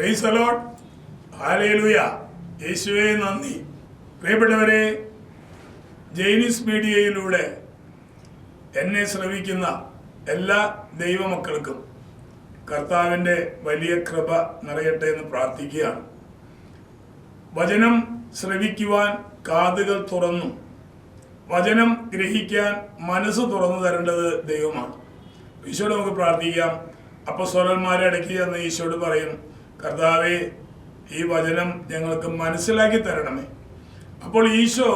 Price allot hallelujah യേശുവേ നന്ദി. പ്രിയപ്പെട്ടവരെ ജൈനീസ് മീഡിയയിലൂടെ എന്നെ ശ്രമിക്കുന്ന എല്ലാ ദൈവമക്കൾക്കും കർത്താവിന്റെ വലിയ കൃപ നിറയട്ടെ എന്ന് പ്രാർത്ഥിക്കുകയാണ്. വചനം ശ്രവിക്കുവാൻ കാതുകൾ തുറന്നു. വചനം ഗ്രഹിക്കാൻ മനസ്സ് തുറന്നു തരേണ്ടത് ദൈവമാണ്. ഈശോട് നമുക്ക് പ്രാർത്ഥിക്കാം. അപ്പസ്വരന്മാരെ ഇടയ്ക്ക് ചെന്ന് ഈശോട് പറയും. കർത്താവെ ഈ വചനം ഞങ്ങൾക്ക് മനസ്സിലാക്കി തരണമേ. അപ്പോൾ ഈശോ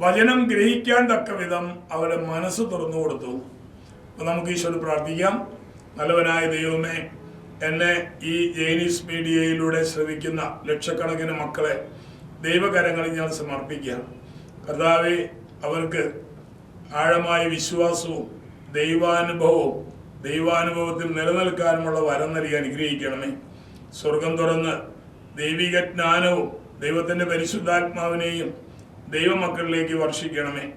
വചനം ഗ്രഹിക്കാൻ തക്ക വിധം അവരുടെ മനസ്സ് തുറന്നു കൊടുത്തു. അപ്പോൾ നമുക്ക് ഈശോട് പ്രാർത്ഥിക്കാം. നല്ലവനായ ദൈവമേ എന്നെ ഈ ജൈനീസ് മീഡിയയിലൂടെ ശ്രവിക്കുന്ന ലക്ഷക്കണക്കിന് മക്കളെ ദൈവകരങ്ങളിൽ ഞാൻ സമർപ്പിക്കാം കർത്താവെ അവർക്ക് ആഴമായ വിശ്വാസവും ദൈവാനുഭവവും ദൈവാനുഭവത്തിൽ നിലനിൽക്കാനുമുള്ള വരം നൽകി അനുഗ്രഹിക്കണമേ. സ്വർഗം തുറന്ന് ദൈവിക ജ്ഞാനവും ദൈവത്തിന്റെ പരിശുദ്ധാത്മാവിനെയും ദൈവമക്കളിലേക്ക് വർഷിക്കണമേ.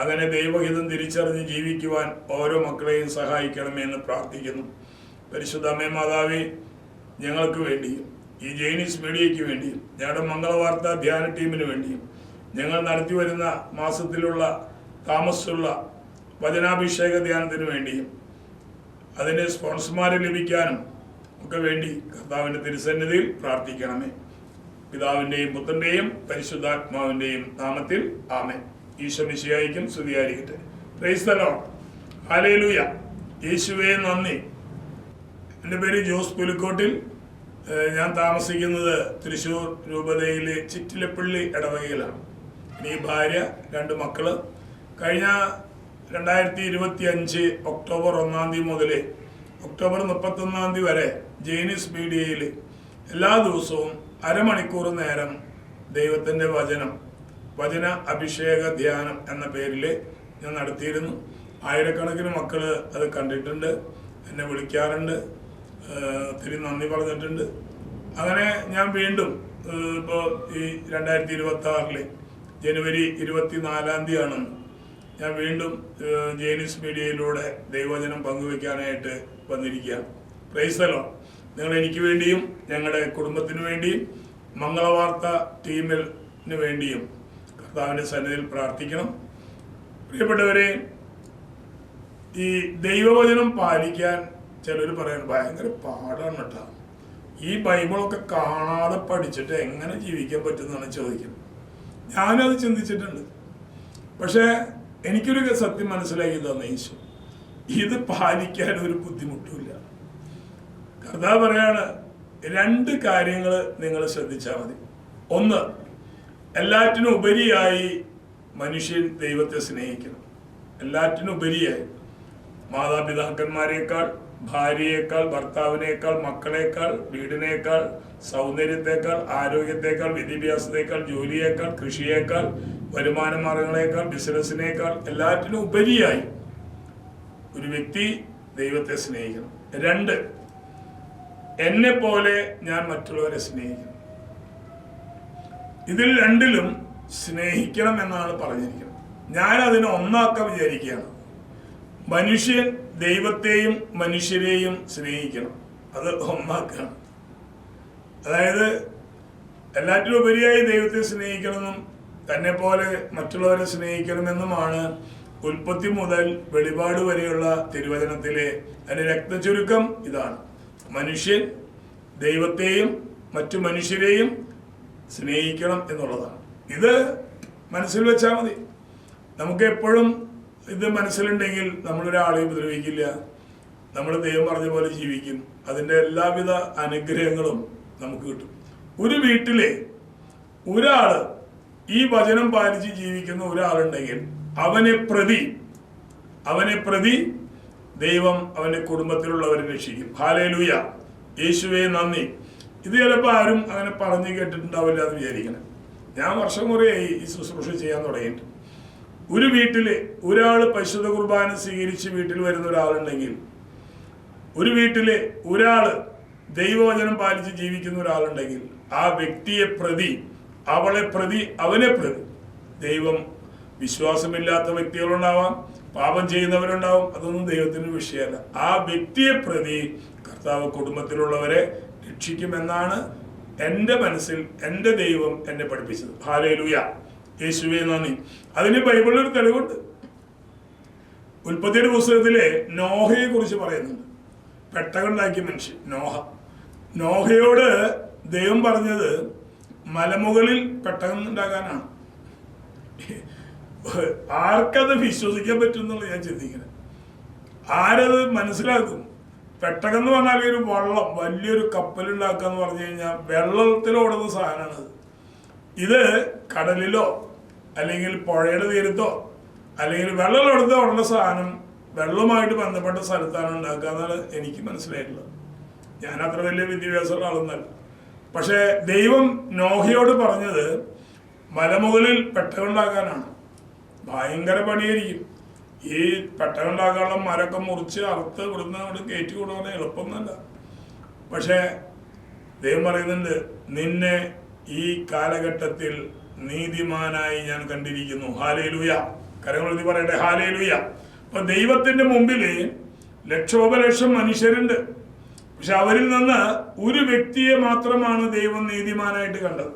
അങ്ങനെ ദൈവഹിതം തിരിച്ചറിഞ്ഞ് ജീവിക്കുവാൻ ഓരോ മക്കളെയും സഹായിക്കണമേ എന്ന് പ്രാർത്ഥിക്കുന്നു. പരിശുദ്ധ അമ്മേ മാതാവേ ഞങ്ങൾക്ക് വേണ്ടിയും ഈ ജൈനീസ് മീഡിയയ്ക്ക് വേണ്ടിയും ഞങ്ങളുടെ മംഗളവാർത്ത ധ്യാന ടീമിന് വേണ്ടിയും ഞങ്ങൾ നടത്തി വരുന്ന മാസത്തിലുള്ള താമസമുള്ള വചനാഭിഷേക ധ്യാനത്തിന് വേണ്ടിയും അതിന് സ്പോൺസർമാരെ ലഭിക്കാനും ഒക്കെ വേണ്ടി കർത്താവിന്റെ തിരുസന്നിധിയിൽ പ്രാർത്ഥിക്കണമേ. പിതാവിന്റെയും പുത്രന്റെയും പരിശുദ്ധാത്മാവിന്റെയും നാമത്തിൽ ആമേ ഈശ്വമിശിയായിരിക്കും സ്തുതിയായിരിക്കട്ടെ. ക്രൈസ്തലോ ഹാലേലൂയ യേശുവേ നന്ദി. എന്റെ പേര് ജോസ് പുലിക്കോട്ടിൽ. ഞാൻ താമസിക്കുന്നത് തൃശ്ശൂർ രൂപതയിലെ ചിറ്റിലപ്പള്ളി ഇടവകയിലാണ് എനിക്ക് ഭാര്യ രണ്ട് മക്കൾ. കഴിഞ്ഞ രണ്ടായിരത്തി ഇരുപത്തി അഞ്ച് ഒക്ടോബർ ഒന്നാം തീയതി മുതൽ ഒക്ടോബർ മുപ്പത്തൊന്നാം തീയതി വരെ ജെയിനിസ് മീഡിയയിൽ എല്ലാ ദിവസവും അരമണിക്കൂർ നേരം ദൈവത്തിന്റെ വചനം വചന അഭിഷേക ധ്യാനം എന്ന പേരിൽ ഞാൻ നടത്തിയിരുന്നു. ആയിരക്കണക്കിന് മക്കൾ അത് കണ്ടിട്ടുണ്ട് എന്നെ വിളിക്കാറുണ്ട് ഒത്തിരി നന്ദി പറഞ്ഞിട്ടുണ്ട്. അങ്ങനെ ഞാൻ വീണ്ടും ഇപ്പോൾ ഈ രണ്ടായിരത്തി ഇരുപത്തി ആറിൽ ജനുവരി ഇരുപത്തിനാലാം തീയതിയാണെന്ന് ഞാൻ വീണ്ടും ജേനിസ് മീഡിയയിലൂടെ ദൈവചനം പങ്കുവെക്കാനായിട്ട് വന്നിരിക്കുകയാണ്. പ്രൈസലോ നിങ്ങൾ എനിക്ക് വേണ്ടിയും ഞങ്ങളുടെ കുടുംബത്തിന് വേണ്ടിയും മംഗളവാർത്ത ടീമിന് വേണ്ടിയും കർത്താവിന്റെ സന്നിധിയിൽ പ്രാർത്ഥിക്കണം. പ്രിയപ്പെട്ടവരെ ഈ ദൈവവചനം പാലിക്കാൻ ചിലർ പറയാൻ ഭയങ്കര പാടാണ് കേട്ടോ. ഈ ബൈബിളൊക്കെ കാണാതെ പഠിച്ചിട്ട് എങ്ങനെ ജീവിക്കാൻ പറ്റുന്നതാണ് ചോദിക്കുന്നത്. ഞാനത് ചിന്തിച്ചിട്ടുണ്ട്. പക്ഷേ എനിക്കൊരു സത്യം മനസ്സിലാക്കി തന്ന ഈശോ. ഇത് പാലിക്കാൻ ഒരു ബുദ്ധിമുട്ടുമില്ല. കഥ പറയാണ് രണ്ട് കാര്യങ്ങൾ നിങ്ങൾ ശ്രദ്ധിച്ചാൽ മതി. ഒന്ന് എല്ലാറ്റിനും ഉപരിയായി മനുഷ്യൻ ദൈവത്തെ സ്നേഹിക്കണം. എല്ലാറ്റിനും ഉപരിയായി. മാതാപിതാക്കന്മാരെക്കാൾ ഭാര്യയേക്കാൾ ഭർത്താവിനേക്കാൾ മക്കളേക്കാൾ വീടിനേക്കാൾ സൗന്ദര്യത്തെക്കാൾ ആരോഗ്യത്തെക്കാൾ വിദ്യാഭ്യാസത്തേക്കാൾ ജോലിയേക്കാൾ കൃഷിയേക്കാൾ വരുമാന മാർഗങ്ങളേക്കാൾ ബിസിനസ്സിനേക്കാൾ എല്ലാറ്റിനും ഉപരിയായി ഒരു വ്യക്തി ദൈവത്തെ സ്നേഹിക്കണം. രണ്ട് എന്നെ പോലെ ഞാൻ മറ്റുള്ളവരെ സ്നേഹിക്കണം ഇതിൽ രണ്ടിലും സ്നേഹിക്കണം എന്നാണ് പറഞ്ഞിരിക്കുന്നത്. ഞാൻ അതിനെ ഒന്നാക്കാൻ വിചാരിക്കുകയാണ്. മനുഷ്യൻ ദൈവത്തെയും മനുഷ്യരെയും സ്നേഹിക്കണം. അത് ഒന്നാക്കണം. അതായത് എല്ലാറ്റിലും ഉപരിയായി ദൈവത്തെ സ്നേഹിക്കണമെന്നും തന്നെ പോലെ മറ്റുള്ളവരെ സ്നേഹിക്കണമെന്നുമാണ് ഉൽപ്പത്തി മുതൽ വെളിപാട് വരെയുള്ള തിരുവചനത്തിലെ അതിന് രക്തചുരുക്കം ഇതാണ്. മനുഷ്യൻ ദൈവത്തെയും മറ്റു മനുഷ്യരെയും സ്നേഹിക്കണം എന്നുള്ളതാണ്. ഇത് മനസ്സിൽ വെച്ചാൽ മതി. നമുക്ക് എപ്പോഴും ഇത് മനസ്സിലുണ്ടെങ്കിൽ നമ്മളൊരാളെ ഉപദ്രവിക്കില്ല. നമ്മൾ ദൈവം പറഞ്ഞ പോലെ ജീവിക്കും. അതിന്റെ എല്ലാവിധ അനുഗ്രഹങ്ങളും നമുക്ക് കിട്ടും. ഒരു വീട്ടിലെ ഒരാൾ ഈ വചനം പാലിച്ച് ജീവിക്കുന്ന ഒരാളുണ്ടെങ്കിൽ അവനെ പ്രതി അവനെ പ്രതി ദൈവം അവന്റെ കുടുംബത്തിലുള്ളവരെ രക്ഷിക്കും. ഹാലേലൂയ യേശുവേ നന്ദി. ഇത് ചിലപ്പോൾ ആരും അങ്ങനെ പറഞ്ഞു കേട്ടിട്ടുണ്ടാവില്ല എന്ന് വിചാരിക്കണം. ഞാൻ വർഷം കുറേയായി ഈ ശുശ്രൂഷ ചെയ്യാൻ തുടങ്ങിയിട്ട്. ഒരു വീട്ടിൽ ഒരാൾ പരിശുദ്ധ കുർബാന സ്വീകരിച്ച് വീട്ടിൽ വരുന്ന ഒരാളുണ്ടെങ്കിൽ ഒരു വീട്ടിൽ ഒരാൾ ദൈവവചനം പാലിച്ച് ജീവിക്കുന്ന ഒരാളുണ്ടെങ്കിൽ ആ വ്യക്തിയെ പ്രതി അവളെ പ്രതി അവനെ പ്രതി. ദൈവം വിശ്വാസമില്ലാത്ത വ്യക്തികളുണ്ടാവാം പാപം ചെയ്യുന്നവരുണ്ടാവും അതൊന്നും ദൈവത്തിന് വിഷയമല്ല. ആ വ്യക്തിയെ പ്രതി കർത്താവ് കുടുംബത്തിലുള്ളവരെ രക്ഷിക്കുമെന്നാണ് എന്റെ മനസ്സിൽ എന്റെ ദൈവം എന്നെ പഠിപ്പിച്ചത്. ഹാലേലുയ. യേശുവെ നന്ദി. അതിന് ബൈബിളിൽ ഒരു തെളിവുണ്ട്. ഉൽപ്പത്തിയുടെ പുസ്തകത്തിലെ നോഹയെ കുറിച്ച് പറയുന്നുണ്ട്. പെട്ടകുണ്ടാക്കിയ മനുഷ്യൻ നോഹ. നോഹയോട് ദൈവം പറഞ്ഞത് മലമുകളിൽ പെട്ടകം ഉണ്ടാകാനാണ് ആർക്കത് വിശ്വസിക്കാൻ പറ്റും എന്നുള്ളത് ഞാൻ ചിന്തിക്കുന്നത്. ആരത് മനസ്സിലാക്കും? പെട്ടകം എന്ന് പറഞ്ഞാൽ ഒരു വള്ളം വലിയൊരു കപ്പൽ ഉണ്ടാക്കുക എന്ന് പറഞ്ഞു കഴിഞ്ഞാൽ വെള്ളത്തിലോടുന്ന സാധനമാണ് ഇത് കടലിലോ അല്ലെങ്കിൽ പുഴയുടെ തീരത്തോ അല്ലെങ്കിൽ വെള്ളത്തിലോടുത്ത ഉള്ള സാധനം വെള്ളവുമായിട്ട് ബന്ധപ്പെട്ട സ്ഥലത്താണ് ഉണ്ടാക്കുക എന്നാണ് എനിക്ക് മനസ്സിലായിട്ടുള്ളത്. ഞാൻ അത്ര വലിയ വിദ്യാഭ്യാസമുള്ള ആളൊന്നല്ല പക്ഷേ ദൈവം നോഹയോട് പറഞ്ഞത് മലമുകളിൽ പെട്ടകുണ്ടാക്കാനാണ്. ഭയങ്കര പണിയായിരിക്കും. ഈ പെട്ടകുണ്ടാക്കാനുള്ള മരമൊക്കെ മുറിച്ച് അറുത്ത് ഇവിടുന്ന് അവിടെ കയറ്റി കൊടുക്കുന്ന എളുപ്പമൊന്നുമല്ല. പക്ഷേ ദൈവം പറയുന്നുണ്ട് നിന്നെ ഈ കാലഘട്ടത്തിൽ നീതിമാനായി ഞാൻ കണ്ടിരിക്കുന്നു. ഹാലയിലൂയ കരങ്ങളെത്തി പറയട്ടെ. ഹാലയിലൂയ അപ്പൊ ദൈവത്തിന്റെ മുമ്പിൽ ലക്ഷോപലക്ഷം മനുഷ്യരുണ്ട്. പക്ഷെ അവരിൽ നിന്ന് ഒരു വ്യക്തിയെ മാത്രമാണ് ദൈവം നീതിമാനായിട്ട് കണ്ടത്.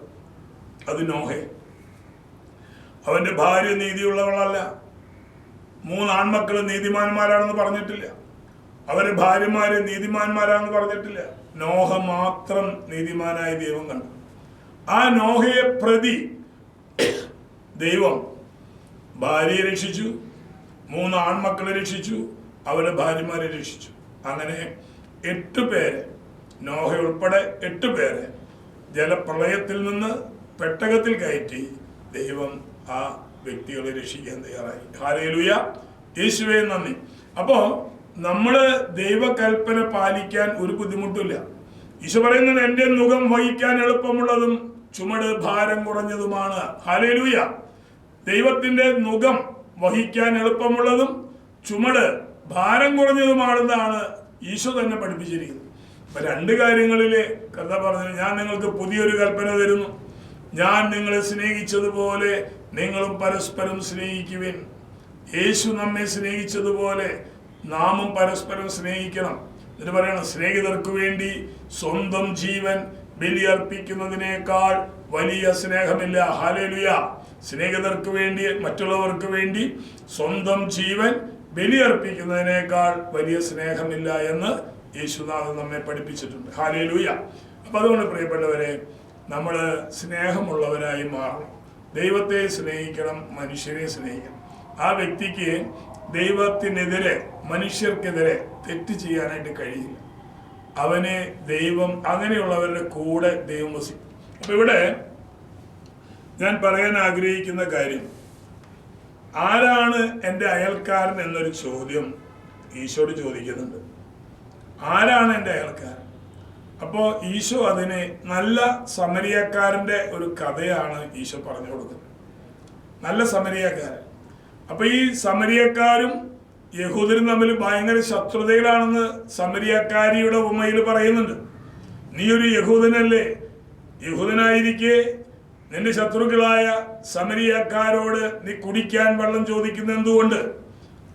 അത് നോഹെ. അവന്റെ ഭാര്യ നീതിയുള്ളവളല്ല. മൂന്ന് ആൺമക്കൾ നീതിമാന്മാരാണെന്ന് പറഞ്ഞിട്ടില്ല. അവരുടെ ഭാര്യമാര് നീതിമാന്മാരാണെന്ന് പറഞ്ഞിട്ടില്ല. നോഹ മാത്രം നീതിമാനായ ദൈവം കണ്ടു. ആ നോഹയെ പ്രതി ദൈവം ഭാര്യയെ രക്ഷിച്ചു മൂന്ന് ആൺമക്കളെ രക്ഷിച്ചു അവരുടെ ഭാര്യമാരെ രക്ഷിച്ചു. അങ്ങനെ എട്ട് പേരെ നോഹ ഉൾപ്പെടെ എട്ട് പേരെ ജലപ്രളയത്തിൽ നിന്ന് പെട്ടകത്തിൽ കയറ്റി ദൈവം ആ വ്യക്തികളെ രക്ഷിക്കാൻ തയ്യാറായി. ഹാലേലുയ യേശുവേ നന്ദി. അപ്പോ നമ്മൾ ദൈവകൽപ്പന പാലിക്കാൻ ഒരു ബുദ്ധിമുട്ടില്ല. ഈശോ പറയുന്നത് എന്റെ മുഖം വഹിക്കാൻ എളുപ്പമുള്ളതും ചുമട് ഭാരം കുറഞ്ഞതുമാണ്. ഹാലയിലൂയ ദൈവത്തിന്റെ മുഖം വഹിക്കാൻ എളുപ്പമുള്ളതും ചുമട് ഭാരം കുറഞ്ഞതുമാണെന്നാണ് ഈശോ തന്നെ പഠിപ്പിച്ചിരിക്കുന്നു. അപ്പൊ രണ്ട് കാര്യങ്ങളിൽ കഥ പറഞ്ഞു ഞാൻ നിങ്ങൾക്ക് പുതിയൊരു കൽപ്പന തരുന്നു. ഞാൻ നിങ്ങളെ സ്നേഹിച്ചതുപോലെ നിങ്ങളും പരസ്പരം സ്നേഹിക്കുവിൻ. യേശു നമ്മെ സ്നേഹിച്ചതുപോലെ നാമും പരസ്പരം സ്നേഹിക്കണം. എന്നിട്ട് പറയണം സ്നേഹിതർക്ക് വേണ്ടി സ്വന്തം ജീവൻ ബലിയർപ്പിക്കുന്നതിനേക്കാൾ വലിയ സ്നേഹമില്ല. ഹാലലുയ സ്നേഹിതർക്ക് വേണ്ടി മറ്റുള്ളവർക്ക് വേണ്ടി സ്വന്തം ജീവൻ ബലിയർപ്പിക്കുന്നതിനേക്കാൾ വലിയ സ്നേഹമില്ല എന്ന് യേശുനാഥൻ നമ്മെ പഠിപ്പിച്ചിട്ടുണ്ട്. ഹാലേലുയ അപ്പൊ അതുകൊണ്ട് പ്രിയപ്പെട്ടവരെ നമ്മൾ സ്നേഹമുള്ളവരായി മാറണം. ദൈവത്തെ സ്നേഹിക്കണം മനുഷ്യരെ സ്നേഹിക്കണം. ആ വ്യക്തിക്ക് ദൈവത്തിനെതിരെ മനുഷ്യർക്കെതിരെ തെറ്റ് ചെയ്യാനായിട്ട് കഴിയില്ല. അവനെ ദൈവം അങ്ങനെയുള്ളവരുടെ കൂടെ ദൈവം വസിക്കും. അപ്പൊ ഇവിടെ ഞാൻ പറയാൻ ആഗ്രഹിക്കുന്ന കാര്യം ആരാണ് എന്റെ അയൽക്കാരൻ എന്നൊരു ചോദ്യം ഈശോട് ചോദിക്കുന്നുണ്ട്. ആരാണ് എന്റെ അയൽക്കാരൻ? അപ്പോൾ ഈശോ അതിന് നല്ല സമരിയക്കാരന്റെ ഒരു കഥയാണ് ഈശോ പറഞ്ഞു കൊടുക്കുന്നത്. നല്ല സമരിയക്കാരൻ. അപ്പോൾ ഈ സമരിയക്കാരും യഹൂദരും തമ്മിൽ ഭയങ്കര ശത്രുതയിലാണെന്ന് സമരിയക്കാരിയുടെ ഉമ്മയിൽ പറയുന്നുണ്ട്. നീ ഒരു യഹൂദനല്ലേ? യഹൂദനായിരിക്കെ നിന്റെ ശത്രുക്കളായ സമരിയക്കാരോട് നീ കുടിക്കാൻ വെള്ളം ചോദിക്കുന്ന എന്തുകൊണ്ട്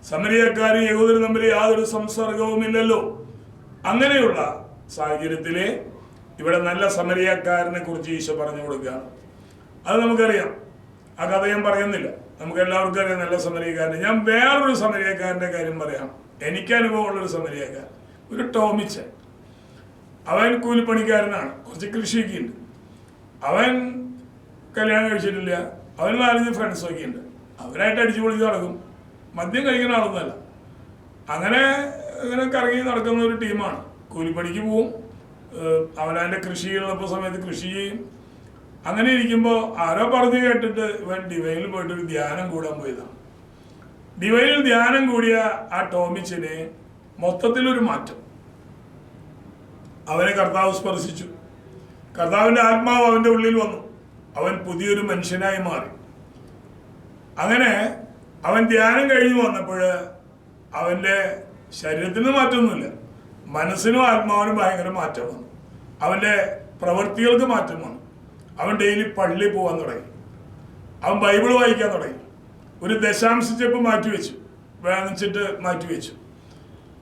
സമരിയക്കാരും യഹൂദരും തമ്മിൽ യാതൊരു സംസർഗവുമില്ലല്ലോ. അങ്ങനെയുള്ള സാഹചര്യത്തിലെ ഇവിടെ നല്ല സമരിയക്കാരനെ കുറിച്ച് ഈശോ പറഞ്ഞു കൊടുക്കുകയാണ്. അത് നമുക്കറിയാം. ആ കഥ ഞാൻ പറയുന്നില്ല. നമുക്ക് എല്ലാവർക്കും അറിയാം നല്ല സമരിയക്കാരനെ. ഞാൻ വേറൊരു സമരിയക്കാരന്റെ കാര്യം പറയാം. എനിക്ക് അനുഭവമുള്ളൊരു സമരിയക്കാരൻ. ഒരു ടോമിച്ചൻ. അവൻ കൂലിപ്പണിക്കാരനാണ്. കുറച്ച് കൃഷിയൊക്കെ ഉണ്ട്. അവൻ കല്യാണം കഴിച്ചിട്ടില്ല. അവന് നാലഞ്ച് ഫ്രണ്ട്സ് ഒക്കെ ഉണ്ട്. അവരായിട്ട് അടിച്ചു പൊളിച്ച് നടക്കും. മദ്യം കഴിക്കുന്ന ആളൊന്നുമല്ല. അങ്ങനെ ഇങ്ങനെ കറങ്ങി നടക്കുന്ന ഒരു ടീമാണ്. കൂലിപ്പണിക്ക് പോവും. അവനവന്റെ കൃഷിയുള്ളപ്പോൾ സമയത്ത് കൃഷി ചെയ്യും. അങ്ങനെ ഇരിക്കുമ്പോൾ ആരോ പറഞ്ഞു കേട്ടിട്ട് ഇവൻ ഡിവൈനിൽ പോയിട്ട് ഒരു ധ്യാനം കൂടാൻ പോയതാണ് ഡിവൈനിൽ ധ്യാനം കൂടിയ ആ ടോമിച്ചിന് മൊത്തത്തിലൊരു മാറ്റം. അവനെ കർത്താവ് സ്പർശിച്ചു. കർത്താവിന്റെ ആത്മാവ് അവന്റെ ഉള്ളിൽ വന്നു. അവൻ പുതിയൊരു മനുഷ്യനായി മാറി. അങ്ങനെ അവൻ ധ്യാനം കഴിഞ്ഞു വന്നപ്പോൾ അവന്റെ ശരീരത്തിന് മാറ്റമൊന്നുമില്ല. മനസ്സിനും ആത്മാവിനും ഭയങ്കര മാറ്റം വന്നു. അവന്റെ പ്രവൃത്തികൾക്ക് മാറ്റം വന്നു. അവൻ ഡെയിലി പള്ളി പോകാൻ തുടങ്ങി. അവൻ ബൈബിൾ വായിക്കാൻ തുടങ്ങി. ഒരു ദശാംശ സ്റ്റെപ്പ് മാറ്റിവെച്ചു വാങ്ങിച്ചിട്ട് മാറ്റിവെച്ചു.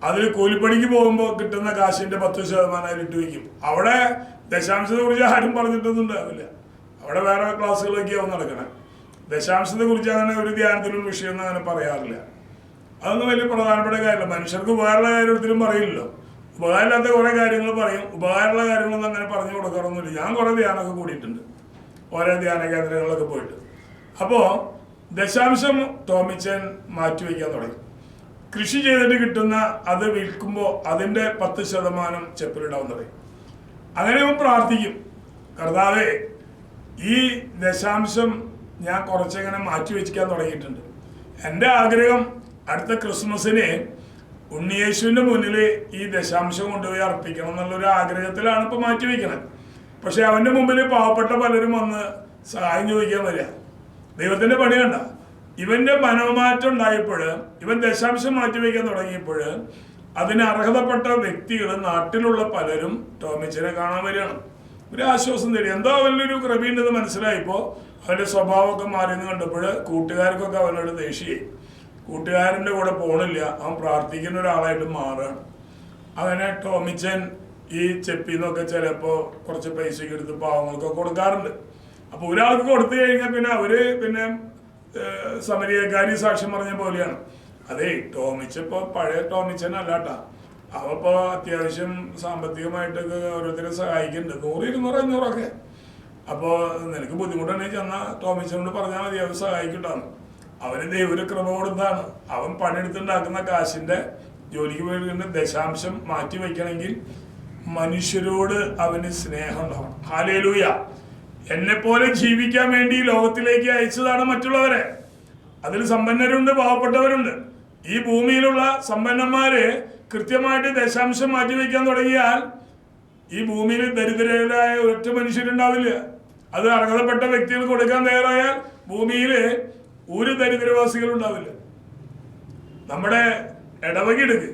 അതിൽ കൂലിപ്പണിക്ക് പോകുമ്പോൾ കിട്ടുന്ന കാശിന്റെ പത്ത് ശതമാനം അതിൽ ഇട്ട് വയ്ക്കും അവിടെ ദശാംശത്തെ കുറിച്ച് ആരും പറഞ്ഞിട്ടൊന്നും ഉണ്ടാവില്ല. അവിടെ വേറെ ക്ലാസ്സുകളൊക്കെയാവും നടക്കണേ. ദശാംശത്തെ കുറിച്ച് അങ്ങനെ ഒരു ധ്യാനത്തിലും വിഷയമൊന്നും അങ്ങനെ പറയാറില്ല. അതൊന്നും വലിയ പ്രധാനപ്പെട്ട കാര്യമില്ല. മനുഷ്യർക്ക് ഉപകാരമുള്ള കാര്യം ഒരിക്കലും പറയില്ലല്ലോ. ഉപകാരമില്ലാത്ത കുറെ കാര്യങ്ങൾ പറയും. ഉപകാരമുള്ള കാര്യങ്ങളൊന്നും അങ്ങനെ പറഞ്ഞു കൊടുക്കാറൊന്നുമില്ല. ഞാൻ കുറേ ധ്യാനമൊക്കെ കൂടിയിട്ടുണ്ട്. ഓരോ ധ്യാന കേന്ദ്രങ്ങളിലൊക്കെ പോയിട്ട്. അപ്പോൾ ദശാംശം ടോമിച്ചൻ മാറ്റിവെക്കാൻ തുടങ്ങി. കൃഷി ചെയ്തിട്ട് കിട്ടുന്ന അത് വിൽക്കുമ്പോൾ അതിന്റെ പത്ത് ശതമാനം ചെപ്പിലിടാൻ തുടങ്ങി. അങ്ങനെ പ്രാർത്ഥിക്കും. കർത്താവേ ഈ ദശാംശം ഞാൻ കുറച്ചങ്ങനെ മാറ്റി വെച്ചിക്കാൻ തുടങ്ങിയിട്ടുണ്ട്. എന്റെ ആഗ്രഹം അടുത്ത ക്രിസ്മസിന് ഉണ്ണിയേശുവിന്റെ മുന്നിൽ ഈ ദശാംശം കൊണ്ടുപോയി അർപ്പിക്കണം എന്നുള്ളൊരു ആഗ്രഹത്തിലാണ് ഇപ്പോൾ മാറ്റി വയ്ക്കുന്നത് പക്ഷേ അവന്റെ മുമ്പിൽ പാവപ്പെട്ട പലരും വന്ന് സഹായം ചോദിക്കാൻ വരിക. ദൈവത്തിന്റെ പണി കണ്ട. ഇവന്റെ മനോമാറ്റം ഉണ്ടായപ്പോൾ ഇവൻ ദശാംശം മാറ്റി വയ്ക്കാൻ തുടങ്ങിയപ്പോൾ അതിന് അർഹതപ്പെട്ട വ്യക്തികൾ നാട്ടിലുള്ള പലരും ടോമിച്ചനെ കാണാൻ വരികയാണ്. ഒരു ആശ്വാസം തരും എന്തോ അവനൊരു ക്രമീണ്ടത് മനസ്സിലായപ്പോൾ അവന്റെ സ്വഭാവമൊക്കെ മാറിയെന്ന് കണ്ടപ്പോൾ കൂട്ടുകാർക്കൊക്കെ അവനോട് ദേഷ്യമായി കൂട്ടുകാരന്റെ കൂടെ പോണില്ല. അവൻ പ്രാർത്ഥിക്കുന്ന ഒരാളായിട്ട് മാറുകയാണ്. അവനെ ടോമിച്ചൻ ഈ ചെപ്പിന്നൊക്കെ ചിലപ്പോൾ കുറച്ച് പൈസയ്ക്ക് എടുത്ത് പാവങ്ങൾക്കൊക്കെ കൊടുക്കാറുണ്ട്. അപ്പോൾ ഒരാൾക്ക് കൊടുത്തു കഴിഞ്ഞാൽ പിന്നെ അവർ പിന്നെ സമരിയക്കാരി സാക്ഷ്യം പറഞ്ഞ പോലെയാണ്. അതേ ടോമിച്ചപ്പോൾ പഴയ ടോമിച്ചൻ അല്ലാട്ടാ. അവപ്പോ അത്യാവശ്യം സാമ്പത്തികമായിട്ടൊക്കെ ഓരോരുത്തരെ സഹായിക്കുന്നുണ്ട്. നൂറ് ഇരുന്നൂറ് അഞ്ഞൂറൊക്കെ. അപ്പോൾ നിനക്ക് ബുദ്ധിമുട്ടുണ്ടെങ്കിൽ ചെന്നാൽ ടോമിച്ചനോട് പറഞ്ഞാൽ മതി അവർ സഹായിക്കട്ടാന്ന്. അവന് ദൈവഒരു ക്രമ കൊടുത്താണ്. അവൻ പണിയെടുത്തുണ്ടാക്കുന്ന കാശിന്റെ ജോലിക്ക് വേണ്ടി ദശാംശം മാറ്റി വയ്ക്കണമെങ്കിൽ മനുഷ്യരോട് അവന് സ്നേഹം ഉണ്ടാവണം. ഹാലേലൂയ എന്നെ പോലെ ജീവിക്കാൻ വേണ്ടി ലോകത്തിലേക്ക് അയച്ചതാണ് മറ്റുള്ളവരെ. അതിൽ സമ്പന്നരുണ്ട് പാവപ്പെട്ടവരുണ്ട്. ഈ ഭൂമിയിലുള്ള സമ്പന്നന്മാര് കൃത്യമായിട്ട് ദശാംശം മാറ്റി വെക്കാൻ തുടങ്ങിയാൽ ഈ ഭൂമിയിൽ ദരിദ്രരായ ഒറ്റ മനുഷ്യരുണ്ടാവില്ല. അത് അർഹതപ്പെട്ട വ്യക്തികൾ കൊടുക്കാൻ തയ്യാറായാൽ ഭൂമിയിൽ ഒരു ദരിദ്രവാസികൾ ഉണ്ടാവില്ല നമ്മുടെ ഇടവകയെടുക്ക്